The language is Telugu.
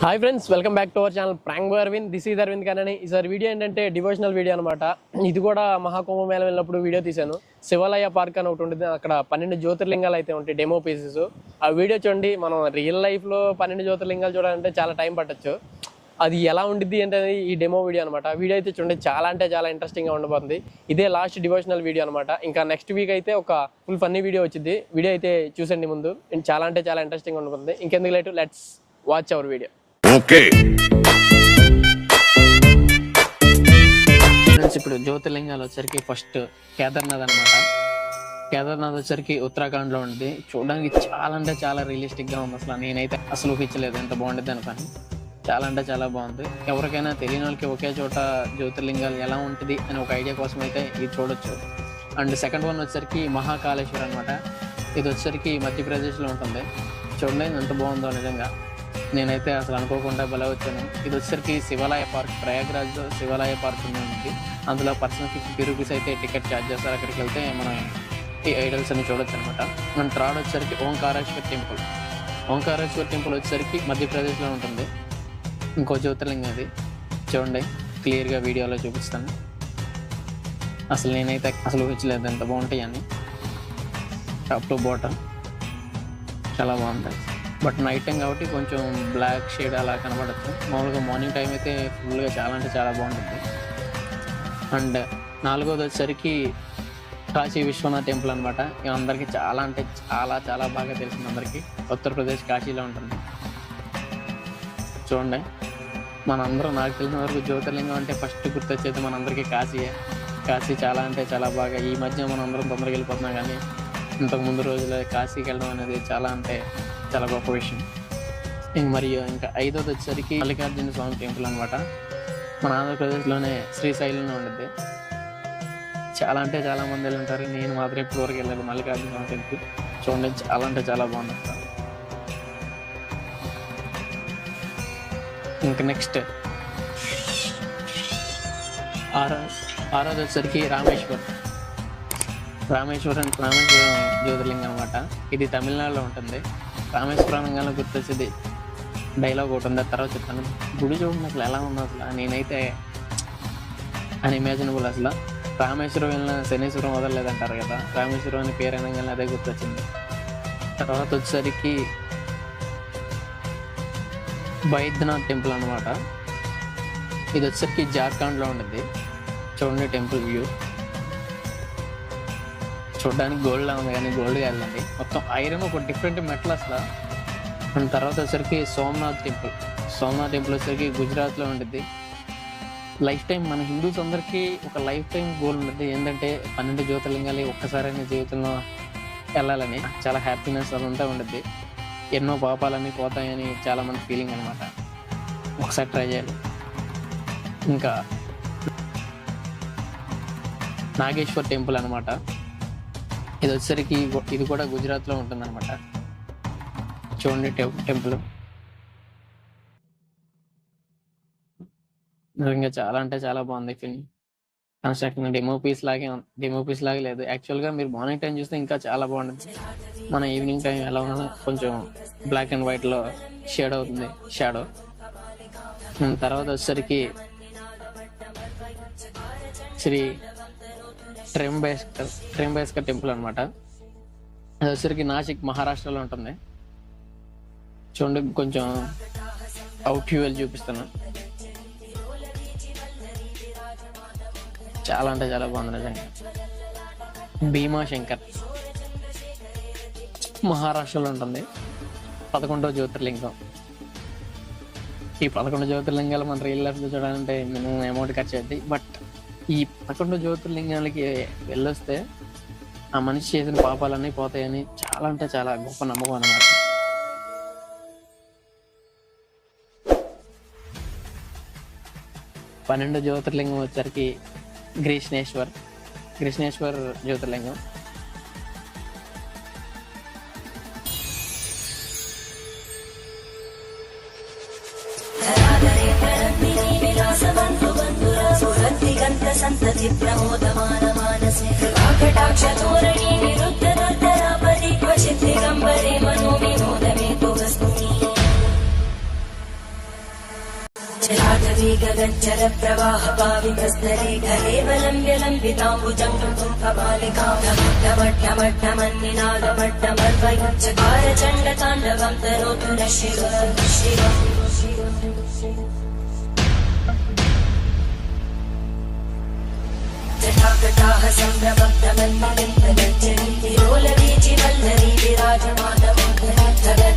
Hi friends welcome back to our channel. ప్రాంగ్ Aravind this is Aravind కానీ ఈసారి వీడియో ఏంటంటే డివోషనల్ వీడియో అనమాట ఇది కూడా మహాకుంభమేళ వెళ్ళినప్పుడు వీడియో తీశాను. శివాలయ పార్క్ అని ఒకటి ఉంటుంది. అక్కడ పన్నెండు జ్యోతిర్లింగాలు అయితే ఉంటాయి డెమో పీసెస్ ఆ వీడియో చూడండి మనం రియల్ లైఫ్లో పన్నెండు జ్యోతిర్లింగాలు చూడాలంటే చాలా టైం పట్టొచ్చు. అది ఎలా ఉండిద్ది అంటే ఈ డెమో వీడియో అనమాట వీడియో అయితే చూడండి చాలా అంటే చాలా ఇంట్రెస్టింగ్గా ఉండబోతుంది. ఇదే లాస్ట్ డివోషనల్ వీడియో అనమాట ఇంకా నెక్స్ట్ వీక్ అయితే ఒక ఫుల్ ఫన్నీ వీడియో వచ్చింది వీడియో అయితే చూసండి ముందు. చాలా అంటే చాలా ఇంట్రెస్టింగ్ ఉండబోతుంది. ఇంకెందుకు late? Let's watch our video okay ఇప్పుడు జ్యోతిర్లింగాలు వచ్చరికి ఫస్ట్ కేదార్నాథ్ అనమాట కేదార్నాథ్ వచ్చరికి ఉత్తరాఖండ్లో ఉంది. చూడడానికి చాలా అంటే చాలా రియలిస్టిక్గా ఉంది అసలు. నేనైతే అసలు ఊహించలేదు ఎంత బాగుంటుంది అనుకోని. చాలా అంటే చాలా బాగుంది. ఎవరికైనా తెలియని వాళ్ళకి ఒకే చోట జ్యోతిర్లింగాలు ఎలా ఉంటుంది అని ఒక ఐడియా కోసం అయితే ఇది చూడొచ్చు. అండ్ సెకండ్ వన్ వచ్చరికి మహాకాళేశ్వర్ అనమాట ఇది వచ్చరికి మధ్యప్రదేశ్లో ఉంటుంది. చూడండి ఎంత బాగుందో నిజంగా. నేనైతే అసలు అనుకోకుండా బల వచ్చాను. ఇది వచ్చేసరికి శివాలయ పార్క్ ప్రయాగ్రాజ్ శివాలయ పార్క్ ఉంది. అందులో పర్సన్ ఫిఫ్టీ రూపీస్ అయితే టికెట్ ఛార్జ్ చేస్తారు. అక్కడికి వెళ్తే మనం ఈ ఐడల్స్ అని చూడొచ్చు అనమాట మన థర్డ్ వచ్చేసరికి ఓంకారేశ్వర్ టెంపుల్. ఓంకారేశ్వర్ టెంపుల్ వచ్చేసరికి మధ్యప్రదేశ్లో ఉంటుంది. ఇంకో జ్యోతిర్లింగం అది. చూడండి క్లియర్గా వీడియోలో చూపిస్తాను. అసలు నేనైతే అసలు ఊహించలేదు ఎంత బాగుంటాయి అని టాప్ టు బాటమ్. చాలా బాగుంటాయి. బట్ నైట్ టైం కాబట్టి కొంచెం బ్లాక్ షేడ్ అలా కనబడచ్చు. మామూలుగా మార్నింగ్ టైం అయితే ఫుల్గా చాలా అంటే చాలా బాగుంటుంది. అండ్ నాలుగోది వచ్చేసరికి కాశీ విశ్వనాథ్ టెంపుల్ అనమాట అందరికీ చాలా అంటే చాలా చాలా బాగా తెలిసింది అందరికీ. ఉత్తరప్రదేశ్ కాశీలో ఉంటుంది. చూడండి. మనందరం నాకు తెలిసిన వరకు జ్యోతిర్లింగం అంటే ఫస్ట్ గుర్తొచ్చేది మనందరికీ కాశీయే. కాశీ చాలా అంటే చాలా బాగా. ఈ మధ్య మనం అందరం తొందరగా వెళ్ళిపోతున్నాం కానీ ఇంతకు ముందు రోజుల్లో కాశీకి వెళ్ళడం అనేది చాలా అంటే చాలా గొప్ప విషయం. ఇంక మరియు ఇంకా ఐదోది వచ్చేసరికి మల్లికార్జున స్వామి టెంపుల్ అనమాట మన ఆంధ్రప్రదేశ్లోనే శ్రీశైలంలో ఉండిద్ది. చాలా అంటే చాలా మంది వెళ్ళి ఉంటారు. నేను మాత్రం ఇప్పుడు వరకు వెళ్ళాను మల్లికార్జున స్వామి టెంపుల్. చూడండి చాలా అంటే చాలా బాగుంది ఇంక ఇంకా నెక్స్ట్. ఆరో ఆరోది వచ్చేసరికి రామేశ్వరం. రామేశ్వరం రామేశ్వరం జ్యోతిర్లింగం అనమాట ఇది తమిళనాడులో ఉంటుంది. రామేశ్వరం గల గుర్తొచ్చేది డైలాగ్ ఒకటి ఉంది. ఆ తర్వాత చెప్తాను. గుడి చూడండి అసలు ఎలా ఉంది అసలు. నేనైతే అన్ఇమాజినబుల్ అసలు. రామేశ్వరం వెళ్ళిన శనీశ్వరం వదలలేదంటారు కదా. రామేశ్వరం అని పేరు అనగానే అదే గుర్తొచ్చింది. తర్వాత వచ్చేసరికి బైద్యనాథ్ టెంపుల్ అనమాట ఇది వచ్చేసరికి జార్ఖండ్లో ఉంటుంది చూడండి టెంపుల్ వ్యూ. చూడడానికి గోల్డ్ ఉంది కానీ గోల్డ్ కాదండి మొత్తం ఐరన్ ఒక డిఫరెంట్ మెటల్ అసలు. అండ్ తర్వాత వచ్చేసరికి సోమనాథ్ టెంపుల్. సోమనాథ్ టెంపుల్ వచ్చేసరికి గుజరాత్లో ఉంటుంది లైఫ్ టైం మన హిందూస్ అందరికీ ఒక లైఫ్ టైం గోల్ ఉంటుంది ఏంటంటే పన్నెండు జ్యోతిర్లింగాలు ఒక్కసారైనా జీవితంలో వెళ్ళాలని. చాలా హ్యాపీనెస్ అదంతా ఉంటుంది ఎన్నో పాపాలన్నీ పోతాయని చాలా మంది ఫీలింగ్ అనమాట ఒకసారి ట్రై చేయాలి. ఇంకా నాగేశ్వర్ టెంపుల్ అనమాట ఇది వచ్చేసరికి ఇది కూడా గుజరాత్లో ఉంటుందన్నమాట. చూడండి టెం- టెంపుల్. నిజంగా చాలా అంటే చాలా బాగుంది ఫిల్మ్. కన్స్ట్రక్షన్ డెమో పీస్ లాగే డెమో పీస్ లాగే లేదు. యాక్చువల్గా మీరు మార్నింగ్ టైం చూస్తే ఇంకా చాలా బాగుంటుంది. మన ఈవినింగ్ టైం ఎలా ఉన్నా కొంచెం బ్లాక్ అండ్ వైట్లో షేడ్ అవుతుంది షాడో. తర్వాత వచ్చేసరికి శ్రీ ట్రెంబేస్కర్ ట్రెంబేస్కర్ టెంపుల్ అనమాట అది వచ్చరికి నాసిక్ మహారాష్ట్రలో ఉంటుంది. చూడండి కొంచెం అవుట్ వ్యూ చూపిస్తాను. చాలా అంటే చాలా బాగుంది నిజంగా. భీమా శంకర్. మహారాష్ట్రలో ఉంటుంది. పదకొండవ జ్యోతిర్లింగం. ఈ పదకొండు జ్యోతిర్లింగాలు మన రియల్ లైఫ్లో చూడాలంటే మినిమం అమౌంట్ ఖర్చు అవుతుంది బట్ ఈ పదకొండు జ్యోతిర్లింగాలకి వెళ్ళొస్తే ఆ మనిషి చేసిన పాపాలన్నీ పోతాయని చాలా అంటే చాలా గొప్ప నమ్మకం అన్నమాట. పన్నెండు జ్యోతిర్లింగం వచ్చరికి గ్రీష్ణేశ్వర్ కృష్ణేశ్వర్ జ్యోతిర్లింగం. సంతతి ప్రమోదమాన మానసే కటాక్ష ధోరణి నిరుద్ధ దుర్ధరాపది క్వచిత్తి గంబరే మనో వినోదమే పువస్మి జలాటవీ గగజ్జల ప్రవాహ పావితస్థలే కలేవలంబ్య లంబితాంబుజంగం కపాలికామట్టమట్టమట్టమన్నినాదమట్టమర్వయుజ్జకార చండ తాండవం తరోతు శివ శివం സംരംഭമെന്നും തിരോല വീചി നല്ല രീതി രാജമാതമുണ്ട്